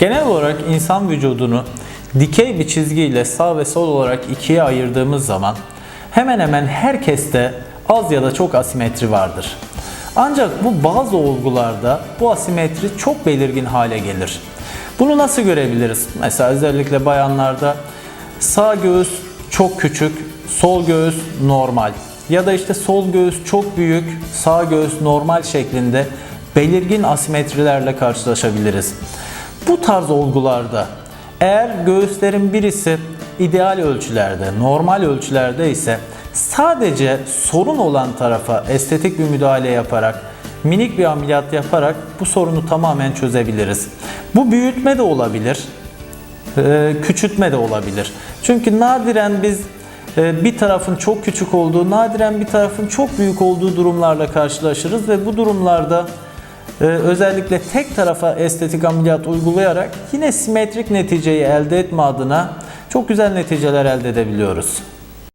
Genel olarak insan vücudunu dikey bir çizgiyle sağ ve sol olarak ikiye ayırdığımız zaman hemen hemen herkeste az ya da çok asimetri vardır. Ancak bu bazı olgularda bu asimetri çok belirgin hale gelir. Bunu nasıl görebiliriz? Mesela özellikle bayanlarda sağ göğüs çok küçük, sol göğüs normal ya da işte sol göğüs çok büyük, sağ göğüs normal şeklinde belirgin asimetrilerle karşılaşabiliriz. Bu tarz olgularda eğer göğüslerin birisi ideal ölçülerde, normal ölçülerde ise sadece sorun olan tarafa estetik bir müdahale yaparak, minik bir ameliyat yaparak bu sorunu tamamen çözebiliriz. Bu büyütme de olabilir, e, küçültme de olabilir. Çünkü nadiren biz e, bir tarafın çok küçük olduğu, nadiren bir tarafın çok büyük olduğu durumlarla karşılaşırız ve bu durumlarda e, özellikle tek tarafa estetik ameliyat uygulayarak yine simetrik neticeyi elde etme adına çok güzel neticeler elde edebiliyoruz.